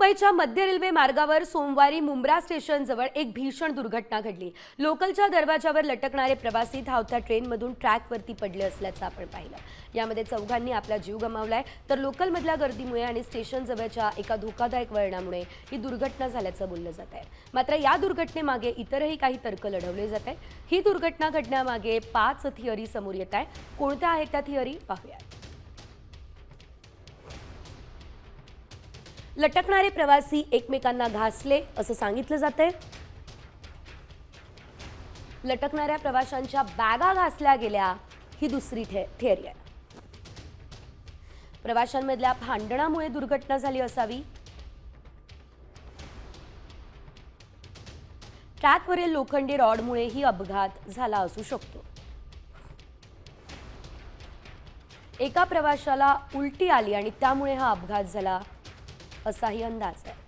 मुंबईच्या मध्य रेल्वे मार्गावर सोमवारी मुंब्रा स्टेशनजवळ एक भीषण दुर्घटना घडली. लोकलच्या दरवाजावर लटकणारे प्रवासी धावत्या ट्रेनमधून ट्रॅकवरती पडले असल्याचं आपण पाहिलं. यामध्ये चौघांनी आपला जीव गमावलाय. तर लोकलमधल्या गर्दीमुळे आणि स्टेशनजवळच्या एका धोकादायक वळणामुळे ही दुर्घटना झाल्याचं बोललं जात आहे. मात्र या दुर्घटनेमागे इतरही काही तर्क लढवले जात आहे ही दुर्घटना घडण्यामागे पाच थिअरी समोर येत आहे कोणत्या आहेत त्या थिअरी? पाहूयात. लटकणारे प्रवासी एकमेकांना घासले असं सांगितलं जाते लटकणाऱ्या प्रवाशांच्या बॅगा घासल्या गेल्या ही दुसरी ठे थेअरी आहे. प्रवाशांमधल्या भांडणामुळे दुर्घटना झाली असावी. ट्रॅकवरील लोखंडी रॉडमुळेही अपघात झाला असू शकतो. एका प्रवाशाला उलटी आली आणि त्यामुळे हा अपघात झाला. असाही अंदाज. आहे